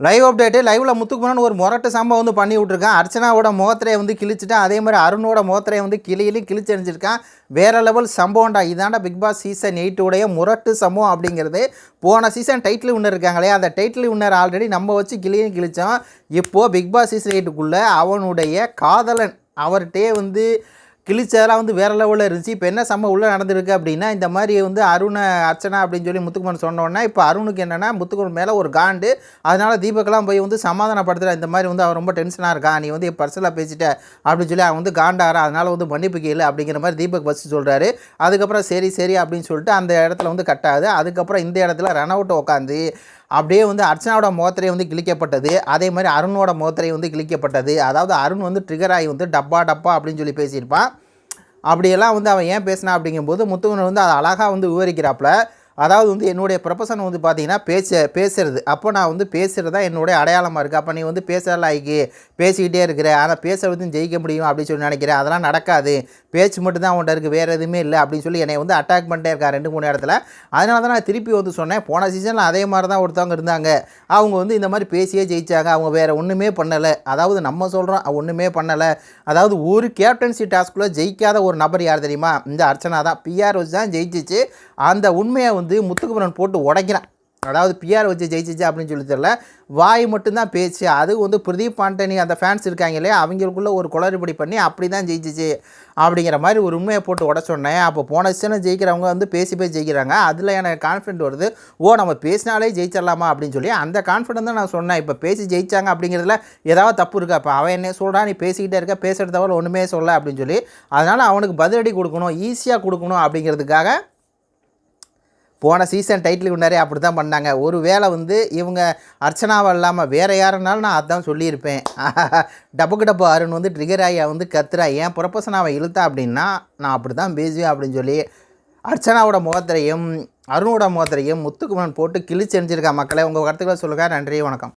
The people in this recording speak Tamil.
லைவ் அப்டேட்டு லைவில் முத்துக்குமரன் ஒரு முரட்டு சம்பவம் வந்து பண்ணி விட்ருக்கான் அர்ச்சனாவோட முகத்திரையை வந்து கிழிச்சிட்டான். அதே மாதிரி அருணோட முகத்திரையை வந்து கிளியிலையும் கிழிச்சு வேறு வேற லெவல் சம்பவம்டா. இதாண்டா பிக் பாஸ் சீசன் எயிட்டுடைய முரட்டு சம்பவம் அப்படிங்கிறது. போன சீசன் டைட்டில் வின்னர் இருக்காங்களே அந்த டைட்டில் வின்னர் ஆல்ரெடி நம்ம வச்சு கிளியும் கிழிச்சோம் இப்போது பிக் பாஸ் சீசன் எயிட்டுக்குள்ளே அவனுடைய காதலன் அவர்கிட்டே வந்து கிழிச்சதெல்லாம் வந்து வேறு லெவலில் இருந்துச்சு. இப்போ என்ன சம்பவம் உள்ளே நடந்திருக்கு அப்படின்னா இந்த மாதிரி வந்து அருணை அர்ச்சனா அப்படின்னு சொல்லி முத்துக்குமன் சொன்னோன்னா இப்போ அருணுக்கு என்னென்னா முத்துக்குமன் மேலே ஒரு காண்டு. அதனால் தீபக்கெல்லாம் போய் வந்து சமாதானப்படுத்துகிற இந்த மாதிரி வந்து அவன் ரொம்ப டென்ஷனாக இருக்கான் நீ வந்து பர்சனலாக பேசிட்ட அப்படின்னு சொல்லி அவன் வந்து காண்டாரா அதனால் வந்து மன்னிப்பு கேளு அப்படிங்கிற மாதிரி தீபக் ஃபஸ்ட்டு சொல்கிறாரு அதுக்கப்புறம் சரி சரி அப்படின்னு சொல்லிட்டு அந்த இடத்துல வந்து கட்டாது அதுக்கப்புறம் இந்த இடத்துல ரன் அவுட்டை உட்காந்து அப்படியே வந்து அர்ச்சனாவோட மோத்திரை வந்து கிழிக்கப்பட்டது. அதே மாதிரி அருணோட மோத்திரை வந்து கிழிக்கப்பட்டது. அதாவது அருண் வந்து ட்ரிகர் ஆகி வந்து டப்பா டப்பா அப்படின்னு சொல்லி பேசியிருப்பான். அப்படியெல்லாம் வந்து அவன் ஏன் பேசினா அப்படிங்கும்போது முத்துவன் வந்து அதை அழகாக வந்து விவரிக்கிறாப்புல. அதாவது வந்து என்னுடைய ப்ரொஃபஷன் வந்து பார்த்தீங்கன்னா பேச பேசுறது. அப்போ நான் வந்து பேசுகிறது தான் என்னுடைய அடையாளமாக இருக்குது அப்போ நீ வந்து பேசலாம் பேசிக்கிட்டே இருக்கிற ஆனால் பேசுறதும் ஜெயிக்க முடியும் அப்படின்னு சொல்லி நினைக்கிறேன். அதெல்லாம் நடக்காது. பேச்சு மட்டும் தான் அவன்கிட்ட இருக்குது வேறு எதுவுமே இல்லை அப்படின்னு சொல்லி என்னை வந்து அட்டாக் பண்ணிட்டே இருக்கா ரெண்டு மூணு இடத்துல. அதனால தான் நான் திருப்பி வந்து சொன்னேன். போன சீசனில் அதே மாதிரி தான் ஒருத்தவங்க இருந்தாங்க. அவங்க வந்து இந்த மாதிரி பேசியே ஜெயிச்சாங்க. அவங்க வேறு ஒன்றுமே பண்ணலை. அதாவது நம்ம சொல்கிறோம் ஒன்றுமே பண்ணலை. அதாவது ஒரு கேப்டன்சி டாஸ்க்குள்ளே ஜெயிக்காத ஒரு நபர் யார் தெரியுமா? இந்த அர்ச்சனா தான். பிஆர் வச்சு தான் ஜெயிச்சிச்சு. அந்த உண்மையை வந்து வந்து முத்துக்குமரன் போட்டு உடைக்கிறான். அதாவது பிஆர் வச்சு ஜெயிச்சிச்சு அப்படின்னு சொல்லி தெரியல. வாய் மட்டும்தான் பேச்சு. அது வந்து பிரதீப் பாண்டனி அந்த ஃபேன்ஸ் இருக்காங்க இல்லையா? அவங்களுக்குள்ளே ஒரு குளறுபடி பண்ணி அப்படி தான் ஜெயிச்சிச்சு அப்படிங்கிற மாதிரி ஒரு உண்மையை போட்டு உடச்சோன்னே அப்போ போன சீசன் ஜெயிக்கிறவங்க வந்து பேசி பேசி ஜெயிக்கிறாங்க. அதில் எனக்கு கான்ஃபிடென்ட் வருது. ஓ நம்ம பேசினாலே ஜெயிச்சிடலாமா அப்படின்னு சொல்லி அந்த கான்ஃபிடென்ட் தான் நான் சொன்னேன். இப்போ பேசி ஜெயிச்சாங்க அப்படிங்கிறதுல ஏதாவது தப்பு இருக்கா? இப்போ அவன் என்ன சொல்கிறான் நீ பேசிக்கிட்டே இருக்க பேசுகிறது ஒன்றுமே சொல்ல அப்படின்னு சொல்லி அதனால் அவனுக்கு பதிலடி கொடுக்கணும் ஈஸியாக கொடுக்கணும் அப்படிங்கிறதுக்காக போன சீசன் டைட்டில் வின்னரே அப்படி தான் பண்ணாங்க. ஒரு வேளை வந்து இவங்க அர்ச்சனாவை இல்லாமல் வேறு யாருனாலும் நான் அதான் சொல்லியிருப்பேன். டப்புக்கு டப்பு அருண் வந்து ட்ரிகர் ஆகி வந்து கத்துறா. ஏன் ப்ரொபஷன் இழுத்தா அப்படின்னா நான் அப்படி தான் பேசுவேன் அப்படின்னு சொல்லி அர்ச்சனாவோட முகத்திரையும் அருணோட முகத்திரையும் முத்துக்குமரன் போட்டு கிழிச்சு எரிஞ்சிருக்கா. மக்களை உங்கள் கருத்துக்களை சொல்லுங்கள் நன்றி வணக்கம்.